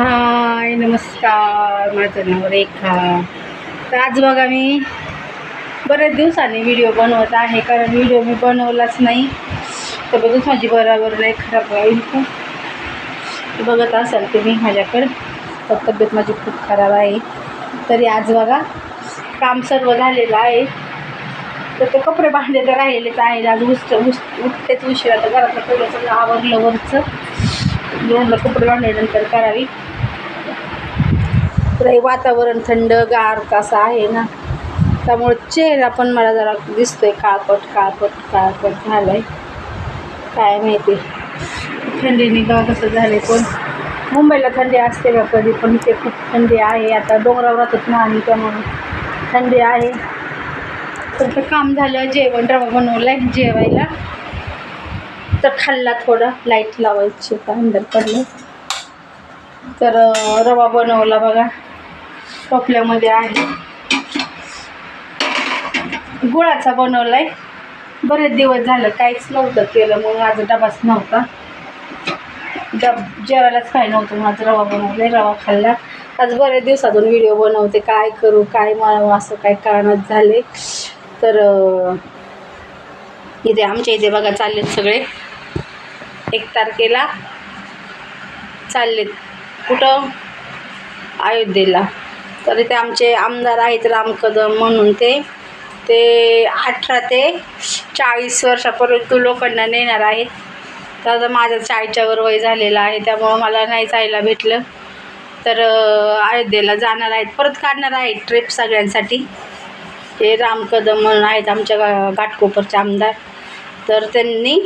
हाय नमस्कार. माझं नाव रेखा. तर आज बघा मी बऱ्याच दिवसांनी व्हिडिओ बनवत आहे कारण व्हिडिओ मी बनवलाच नाही. तर बघूच माझी बरोबर नाही खराब होईल तर बघत असाल तुम्ही माझ्याकडं. तर तब्येत माझी खूप खराब आहे. तरी आज बघा काम सर्व झालेलं आहे. तर ते कपडे बांधले तर राहिलेच आहे आज उस उस उठतेच उशिरा तर घरातलं पहिलं सगळं आवरलं वरचं. म्हणलं कपडे भांडल्यानंतर करावी. तर वातावरण थंड गार कसं आहे ना त्यामुळे चेहरा पण मला जरा दिसतोय काळपट काळपट काळपट झालं आहे काय माहिती. थंडीने गाव कसं झालं पण मुंबईला थंडी असते का कधी पण? इथे खूप थंडी आहे. आता डोंगरावर राहतात ना आणि त्यामुळे थंडी आहे. तर काम झालं जेवण रवा बनवलं आहे जेवायला. तर खाल्ला थोडा. लाइट लावायची होता अंदर पडलं. तर रवा बनवला बघा. टोपल्यामध्ये आहे. गुळाचा बनवला आहे बरेच दिवस झालं काहीच नव्हतं केलं म्हणून आज डबाच नव्हता. डब जेवायलाच काही नव्हतं म्हणून आज रवा बनवला रवा खाल्ला. आज बऱ्याच दिवसातून व्हिडिओ बनवते काय करू काय म्हणावं असं काय कारणच झाले. तर इथे आमच्या इथे बघा चाललेत सगळे. एक तारखेला चाललेत. कुठं? अयोध्येला. तर इथे आमचे आमदार आहेत राम कदम म्हणून ते. ते अठरा ते चाळीस वर्षापर्यंत लोकांना नेणार आहेत. तर आता माझं चाळीसच्या वर वय झालेलं आहे त्यामुळं मला नाही जायला भेटलं. तर अयोध्येला जाणार आहेत. परत काढणार आहेत ट्रिप सगळ्यांसाठी. ते राम कदम म्हणून आहेत आमच्या गा घाटकोपरचे आमदार. तर त्यांनी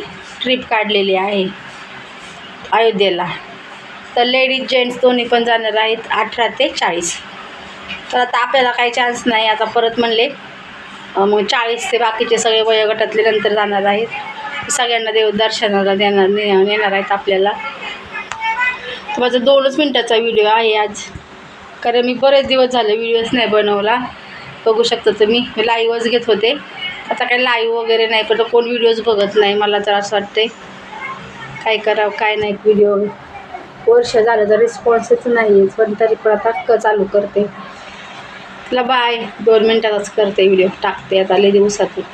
ट्रिप काढलेली आहे अयोध्येला. तर लेडीज जेंट्स दोन्ही पण जाणार आहेत अठरा ते चाळीस. तर आता आपल्याला काही चान्स नाही. आता परत म्हणले मग चाळीस ते बाकीचे सगळे वयोगटातले नंतर जाणार आहेत. सगळ्यांना देव दर्शनाला देणार ने नेणार आहेत आपल्याला. तर माझा दोनच मिनटाचा व्हिडिओ आहे आज. कारण मी बरेच दिवस झाले व्हिडिओच नाही बनवला. बघू शकता तुम्ही. लाईव्हच घेत होते. आता काही लाईव्ह वगैरे नाही पण कोण व्हिडिओज बघत नाही मला तर असं वाटते काय करावं काय नाही व्हिडिओ वर्ष झालं तर रिस्पॉन्सच नाही आहे पण तरी पण आता क चालू करते. तुला बाय दोन मिनटातच करते व्हिडिओ टाकते आता लय दिवसातून.